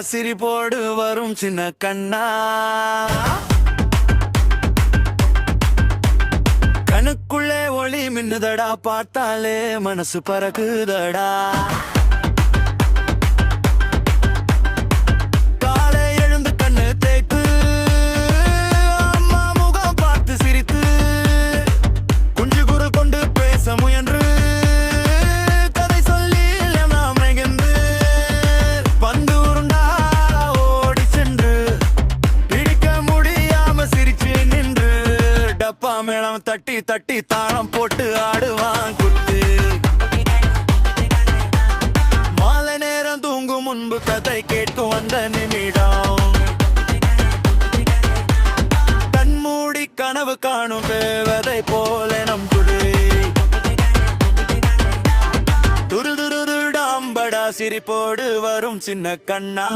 சிரிப்போடு வரும் சின்ன கண்ணா. கணுக்குள்ளே ஒளி மின்னுதடா பார்த்தாலே மனசு பறக்குதடா. டப்பா மேளம் தட்டி தட்டி தாளம் போட்டு ஆடுவான் குத்து. மாலை நேரம் தூங்கும் முன்பு கதை கேட்கும் வந்த நிமிடம். கண்மூடி கனவு காணும் தேவதை போல நம் குடி. துரு துரு சிரிப்போடு வரும் சின்ன கண்ணா.